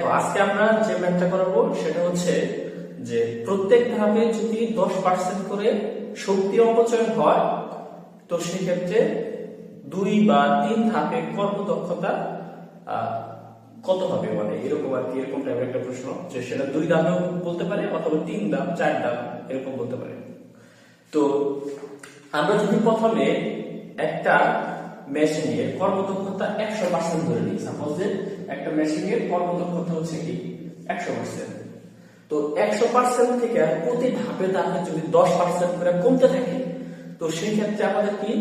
আজকে আমরা যে ম্যাথটা করাবো সেটা হচ্ছে যে প্রত্যেক ধাপে যদি দশ পার্সেন্ট করে শক্তি অপচয় হয়, তো সেক্ষেত্রে দুই বা তিন ধাপে কর্মদক্ষতা কত হবে? মানে এরকম আর কি, এরকম টাইপের একটা প্রশ্ন যে সেটা দুই ধাপেও বলতে পারে অথবা তিন ধাপ, চার ধাপ এরকম বলতে পারে। তো আমরা যদি প্রথমে একটা মেশিনের কর্মদক্ষতা একশো পার্সেন্ট ধরে নিই সাপোজ যে মেশিনের কর্মদক্ষতা হচ্ছে কি? একশো পার্সেন্ট তো একশো পার্সেন্ট থেকে প্রতি ধাপে ধাপে যদি দশ পার্সেন্ট করে কমতে থাকে, তো সেই ক্ষেত্রে আমাদের কি?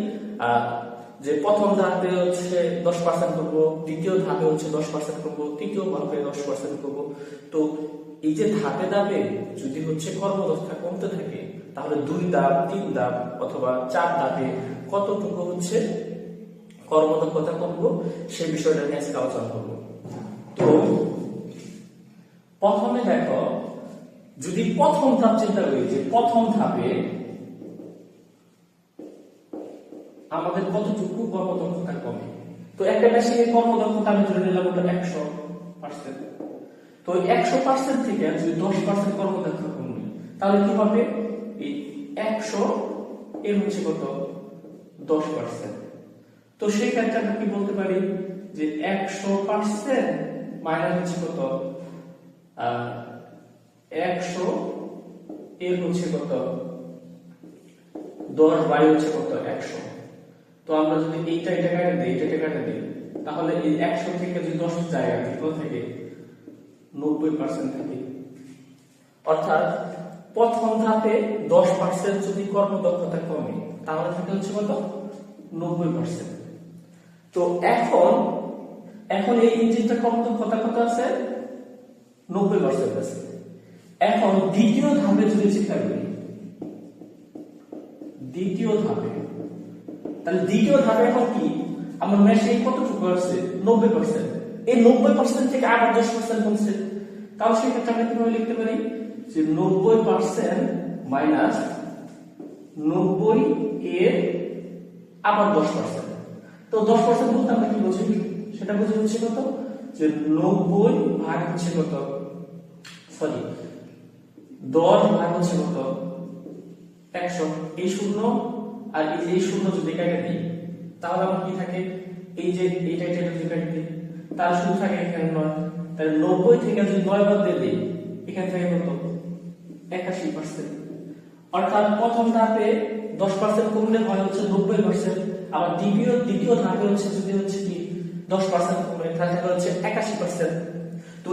যে প্রথম ধাপে হচ্ছে দশ পার্সেন্ট করব, দ্বিতীয় ধাপে হচ্ছে দশ পার্সেন্ট করব, তৃতীয় ধাপে দশ পার্সেন্ট করব। তো এই যে ধাপে ধাপে যদি হচ্ছে কর্মদক্ষতা কমতে থাকে, তাহলে দুই ধাপ, তিন ধাপ অথবা চার ধাপে কতটুকু হচ্ছে কর্মদক্ষতা কমবো, সেই বিষয়টা নিয়ে আজকে আলোচনা করব। তো প্রথমে দেখো, যদি প্রথম ধাপ চিন্তা করি, যে প্রথম ধাপে আমাদের কতটুকু কর্মদক্ষতা কমে? তো একটা মেশিনের কর্মদক্ষতা আমি ধরে নিলাম ওটা একশো পার্সেন্ট তো একশো পার্সেন্ট থেকে যদি দশ পার্সেন্ট কর্মদক্ষতা কমে, তাহলে কি হবে? এই একশো এর হচ্ছে কত? দশ পার্সেন্ট তো সেই ক্ষেত্রে আমরা কি বলতে পারি? যে একশো পার্সেন্ট মাইনাস হচ্ছে কত? একশো এর হচ্ছে কত? দশ বাই হচ্ছে কত? একশো। তো আমরা যদি এইটা এটা কাটে দিই এটা কাটে দিই, তাহলে এই একশো থেকে যদি দশ জায়গা কত থেকে? নব্বই পার্সেন্ট থাকে। অর্থাৎ প্রথম ধাপে দশ পার্সেন্ট যদি কর্মদক্ষতা কমে, তাহলে থাকে হচ্ছে কত? নব্বই পার্সেন্ট তো এখন এখন এই ইঞ্জিনটা কর্মদক্ষতা কত আছে? নব্বই পার্সেন্ট আছে। এখন দ্বিতীয় ধাপে যদি চিন্তা করি, দ্বিতীয় ধাপে, তাহলে দ্বিতীয় ধাপে এখন কি? আমার মেশিন কতটুকু আছে? নব্বই পার্সেন্ট এই নব্বই পার্সেন্ট থেকে আবার দশ পার্সেন্ট কমছে। তাহলে সেক্ষেত্রে আমরা কীভাবে লিখতে পারি? যে নব্বই পার্সেন্ট মাইনাস নব্বই এর আবার দশ পার্সেন্ট তো দশ পার্সেন্ট বলতে আমরা কি বুঝি? সেটা বুঝে হচ্ছে কত? যে নব্বই ভাগ হচ্ছে কত? সরি, দশ ভাগ হচ্ছে কত? একশো। এই শূন্য আর এই যে শূন্য যদি কেটে দিই, তাহলে আমার কি থাকে? এই যে এইটা এটা যদি কেটে দিই, তার শুধু থাকে এখানে নয়। তাহলে নব্বই থেকে যদি নয় বাদ দিয়ে দিই, এখান থেকে কত? একাশি পার্সেন্ট অর্থাৎ প্রথম ধাপে দশ পার্সেন্ট কমলে হয় হচ্ছে নব্বই পার্সেন্ট আবার দ্বিতীয় দ্বিতীয় ধাপে হচ্ছে যদি হচ্ছে কি? দশ পার্সেন্ট তাহলে হচ্ছে একাশি পার্সেন্ট তো